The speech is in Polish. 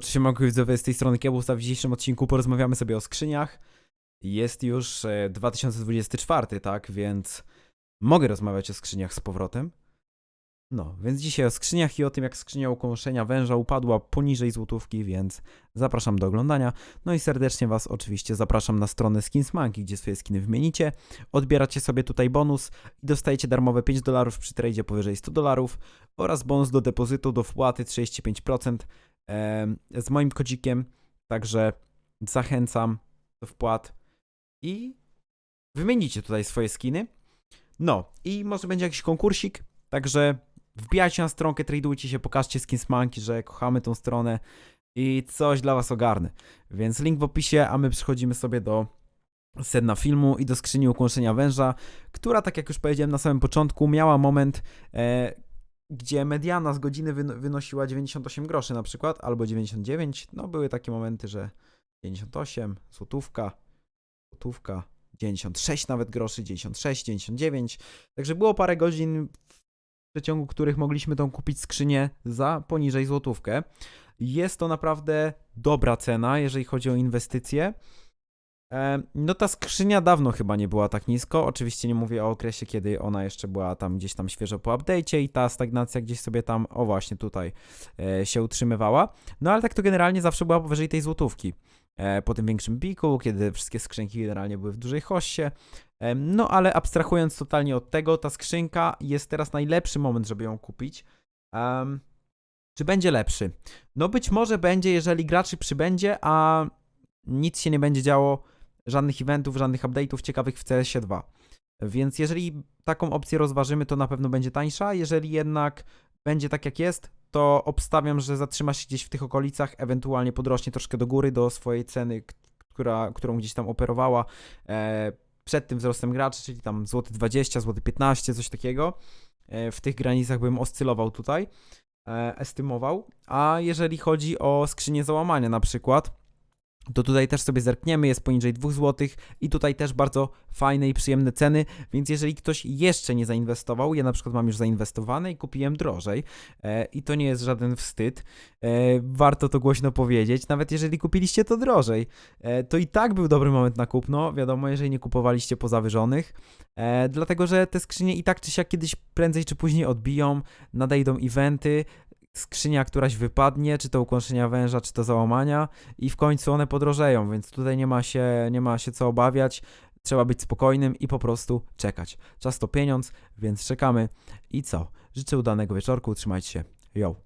Czy się mogę widzowie z tej strony Kiebusa. W dzisiejszym odcinku porozmawiamy sobie o skrzyniach. Jest już e, 2024, tak, więc mogę rozmawiać o skrzyniach z powrotem. No, więc dzisiaj o skrzyniach i o tym, jak skrzynia ukąszenia węża upadła poniżej złotówki, więc zapraszam do oglądania. No i serdecznie Was oczywiście zapraszam na stronę Skinsmanki, gdzie swoje skiny wymienicie. Odbieracie sobie tutaj bonus i dostajecie darmowe 5 dolarów przy tradzie powyżej 100 dolarów oraz bonus do depozytu do wpłaty 35% em, z moim kodzikiem. Także zachęcam do wpłat i wymienicie tutaj swoje skiny. No i może będzie jakiś konkursik, także wbijajcie na stronkę, tradujcie się, pokażcie Skinsmanki, że kochamy tą stronę i coś dla was ogarnę. Więc link w opisie, a my przechodzimy sobie do sedna filmu i do skrzyni ukłąszenia węża, która, tak jak już powiedziałem na samym początku, miała moment, e, gdzie mediana z godziny wyn- wynosiła 98 groszy na przykład, albo 99. No były takie momenty, że 98, złotówka, złotówka, 96 nawet groszy, 96, 99. Także było parę godzin, w przeciągu których mogliśmy tą kupić skrzynię za poniżej złotówkę. Jest to naprawdę dobra cena, jeżeli chodzi o inwestycje. No ta skrzynia dawno chyba nie była tak nisko. Oczywiście nie mówię o okresie, kiedy ona jeszcze była tam gdzieś tam świeżo po update'cie i ta stagnacja gdzieś sobie tam, o właśnie tutaj e, się utrzymywała. No ale tak to generalnie zawsze była powyżej tej złotówki. E, Po tym większym piku, kiedy wszystkie skrzynki generalnie były w dużej hoście. No ale abstrahując totalnie od tego, ta skrzynka jest teraz najlepszy moment, żeby ją kupić. Em, czy będzie lepszy? No być może będzie, jeżeli graczy przybędzie, a nic się nie będzie działo, żadnych eventów, żadnych update'ów ciekawych w CS-ie 2. Więc jeżeli taką opcję rozważymy, to na pewno będzie tańsza. Jeżeli jednak będzie tak jak jest, to obstawiam, że zatrzyma się gdzieś w tych okolicach, ewentualnie podrośnie troszkę do góry do swojej ceny, która, którą gdzieś tam operowała e, przed tym wzrostem graczy, czyli tam złoty 20, złoty 15, coś takiego. E, w tych granicach bym oscylował tutaj, e, estymował. A jeżeli chodzi o skrzynię załamania na przykład, to tutaj też sobie zerkniemy, jest poniżej 2 zł i tutaj też bardzo fajne i przyjemne ceny, więc jeżeli ktoś jeszcze nie zainwestował, ja na przykład mam już zainwestowane i kupiłem drożej e, i to nie jest żaden wstyd, e, warto to głośno powiedzieć, nawet jeżeli kupiliście to drożej, e, to i tak był dobry moment na kupno, wiadomo, jeżeli nie kupowaliście po zawyżonych, e, dlatego, że te skrzynie i tak czy siak kiedyś prędzej czy później odbiją, nadejdą eventy, skrzynia któraś wypadnie, czy to ukąszenia węża, czy to załamania i w końcu one podrożeją, więc tutaj nie ma się, nie ma się co obawiać. Trzeba być spokojnym i po prostu czekać. Czas to pieniądz, więc czekamy. I co? Życzę udanego wieczorku, trzymajcie się. Yo.